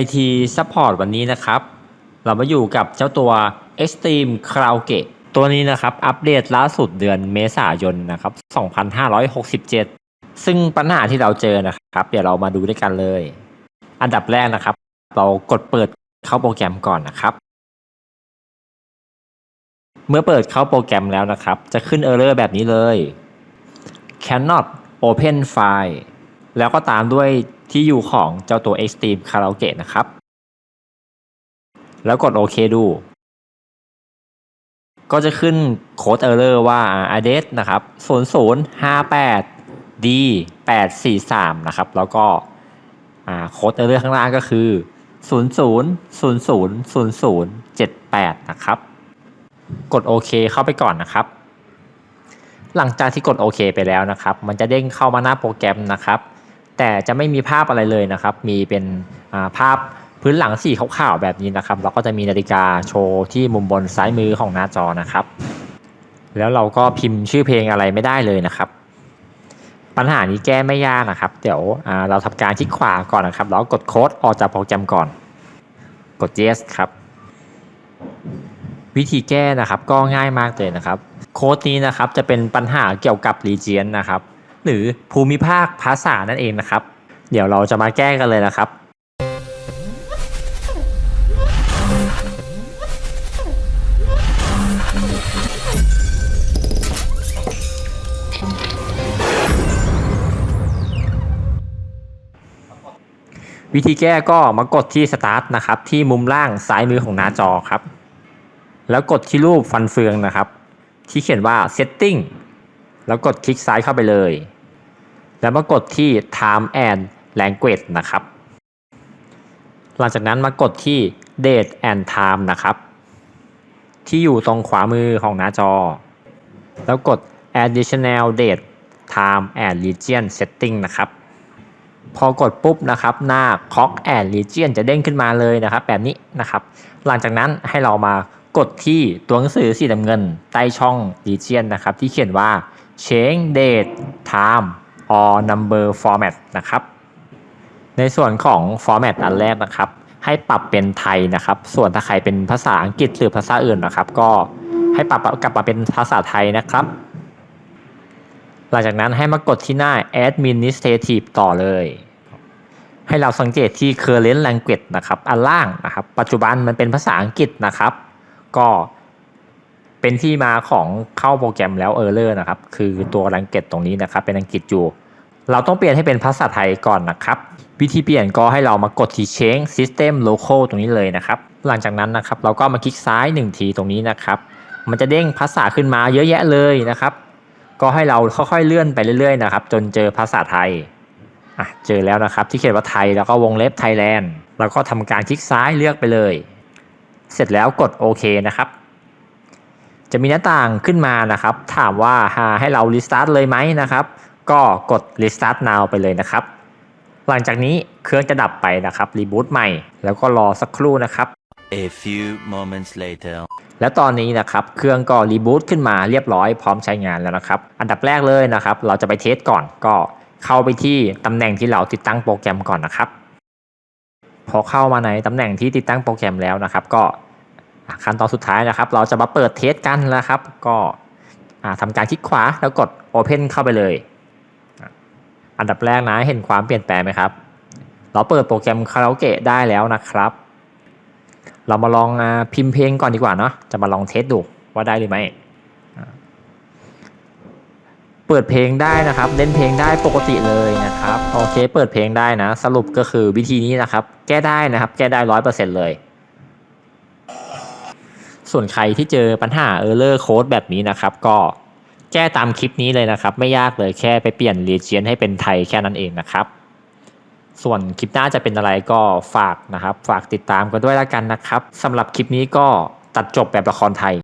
IT Support วันนี้นะครับ เรามาอยู่กับเจ้าตัว Extreme Karaoke ตัวนี้นะครับ อัปเดตล่าสุดเดือนเมษายนนะครับ 2567 ซึ่งปัญหาที่เราเจอนะครับ เดี๋ยวเรามาดูด้วยกันเลย อันดับแรกนะครับ เรากดเปิดเข้าโปรแกรมก่อนนะครับ เมื่อเปิดเข้าโปรแกรมแล้วนะครับ จะขึ้นเออร์เรอร์แบบนี้เลย cannot open file แล้วก็ตามด้วย ที่อยู่ของเจ้าตัว Extreme Karaoke นะครับ แล้วกดโอเคดู ก็จะขึ้นโค้ดเออร์เรอร์ว่า address นะครับ 0058 d 843นะครับ แล้วก็โค้ดเออร์เรอร์ข้างล่างก็คือ 00000078 นะครับ กดโอเคเข้าไปก่อนนะครับ หลังจากที่กดโอเคไปแล้วนะครับ มันจะเด้งเข้ามาหน้าโปรแกรมนะครับ แต่จะไม่มีภาพอะไรเลยนะครับ มีเป็นภาพพื้นหลังสีขาวๆแบบนี้นะครับแล้วก็จะมีนาฬิกาโชว์ที่มุมบนซ้ายมือของหน้าจอนะครับ แล้วเราก็พิมพ์ชื่อเพลงอะไรไม่ได้เลยนะครับ ปัญหานี้แก้ไม่ยากนะครับ เดี๋ยวเราทำการคลิกขวาก่อนนะครับ แล้วกดโค้ดออกจากโปรแกรมก่อน กด yes ครับ วิธีแก้นะครับก็ง่ายมากเลยนะครับ โค้ดนี้นะครับจะเป็นปัญหาเกี่ยวกับ region นะครับ หรือภูมิภาคภาษานั่นเองนะครับ เดี๋ยวเราจะมาแก้กันเลยนะครับ วิธีแก้ก็มากดที่ start นะครับ ที่มุมล่างซ้ายมือของหน้าจอครับ แล้วกดที่รูปฟันเฟืองนะครับ ที่เขียนว่า setting แล้วกดคลิกซ้ายเข้าไปเลย แล้วมากดที่ time and language นะครับ หลังจากนั้นมากดที่ date and time นะครับ ที่อยู่ตรงขวามือของหน้าจอ แล้วกด additional date time and region setting นะครับ พอกดปุ๊บนะครับ หน้า clock and region จะเด้งขึ้นมาเลยนะครับ แบบนี้นะครับ หลังจากนั้นให้เรามากดที่ตัวหนังสือสีน้ำเงินใต้ช่อง region นะครับ ที่เขียนว่า change date time or number format นะครับ ในส่วนของ format อันแรกนะครับ ให้ปรับเป็นไทยนะครับ ส่วนถ้าใครเป็นภาษาอังกฤษหรือภาษาอื่นนะครับ ก็ให้ปรับกลับมาเป็นภาษาไทยนะครับ หลังจากนั้นให้มากดที่หน้า administrative ต่อเลย ให้เราสังเกตที่ current language นะครับ อันล่างนะครับ ปัจจุบันมันเป็นภาษาอังกฤษนะครับ ก็ เป็นที่มาของเข้าโปรแกรมแล้ว error นะครับ คือตัว language ตรงนี้นะครับ เป็นอังกฤษอยู่ เราต้องเปลี่ยนให้เป็นภาษาไทยก่อนนะครับ วิธีเปลี่ยนก็ให้เรามากดที่ change system local ตรงนี้เลยนะครับ หลังจากนั้นนะครับ เราก็มาคลิกซ้าย 1 ทีตรงนี้นะครับ มันจะเด้งภาษาขึ้นมาเยอะแยะเลยนะครับ ก็ให้เราค่อยๆเลื่อนไปเรื่อยๆนะครับ จนเจอภาษาไทยอะเจอแล้วนะครับ ที่เขียนว่าไทยแล้วก็วงเล็บไทยแลนด์แล้วก็ทำการคลิกซ้ายเลือกไปเลย เสร็จแล้วกดโอเคนะครับ จะมีหน้าต่างขึ้นมานะครับ ถามว่าให้เรารีสตาร์ทเลยไหมนะครับ ก็กด restart now ไปเลยนะครับ หลังจากนี้เครื่องจะดับไปนะครับรีบูตใหม่ แล้วก็รอสักครู่นะครับ A few moments later. และตอนนี้นะครับเครื่องก็รีบูตขึ้นมาเรียบร้อยพร้อมใช้งานแล้วนะครับ อันดับแรกเลยนะครับ เราจะไปเทสก่อนก็เข้าไปที่ตำแหน่งที่เราติดตั้งโปรแกรมก่อนนะครับ พอเข้ามาในตำแหน่งที่ติดตั้งโปรแกรมแล้วนะครับ ก็ ขั้นตอนสุดท้ายนะครับ เราจะมาเปิดเทสกันนะครับ ก็ทำการคลิกขวาแล้วกด Open เข้าไปเลย อันดับแรกนะเห็นความเปลี่ยนแปลงไหมครับ เราเปิดโปรแกรมคาราโอเกะได้แล้วนะครับ เรามาลองพิมพ์เพลงก่อนดีกว่าเนาะจะมาลองเทสดูว่าได้หรือไม่เปิดเพลงได้นะครับ เล่นเพลงได้ปกติเลยนะครับโอเคเปิดเพลงได้นะ สรุปก็คือวิธีนี้นะครับ แก้ได้นะครับ แก้ได้ร้อยเปอร์เซ็นต์เลย ส่วนใครที่เจอปัญหา Error Code แบบนี้นะครับ ก็แก้ตามคลิปนี้เลยนะครับ ไม่ยากเลยแค่ไปเปลี่ยน region ให้เป็นไทยแค่นั้นเองนะครับ ส่วนคลิปหน้าจะเป็นอะไรก็ฝากนะครับ ฝากติดตามกันด้วยแล้วกันนะครับสำหรับคลิปนี้ก็ตัดจบแบบละครไทย